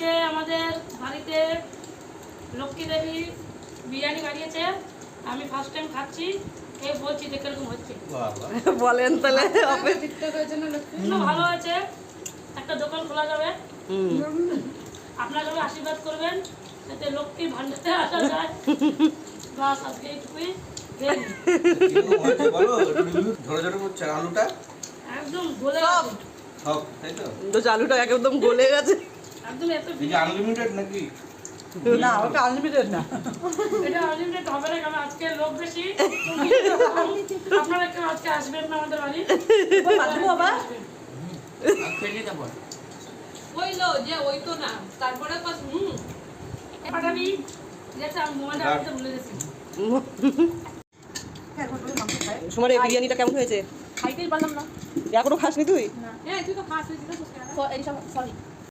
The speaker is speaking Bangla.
আজকে আমাদের বাড়িতে লক্ষ্মী দেবী বিরিয়ানি বানিয়েছে। আমি ফার্স্ট টাইম খাচ্ছি এই বলছি যে কীরকম হচ্ছে? বলেন তাহলে ভালো হয়েছে। একটা দোকান খোলা যাবে। হুম। আপনারা সবাই আশীর্বাদ করবেন যাতে লক্ষ্মী ভান্ডারে আসা যায়। বাস আজকে এইটুকুই। আলুটা একদম গলে সব। গেছে। সব তাই তো? তো চালুটা একদম গলে গেছে। একদম এত এই আনলিমিটেড নাকি? না ওটা আনলিমিটেড না। এটা আনলিমিটেড হবে না কারণ আজকে লোক বেশি। আপনারা কেউ আজকে আসবেন না আমাদের বাড়ি? বাঁধবো আবার ওইলো যে ওই তো না। তারপরে কস হুম। পাঠাবি ঠিক আছে আমি মোবাইলটা আনতে ভুলে গেছি। তোমার এই বিরিয়ানিটা কেমন হয়েছে? খাইতেই পারলাম না। এখনও খাসনি তুই? হ্যাঁ তুই তো খাস সরি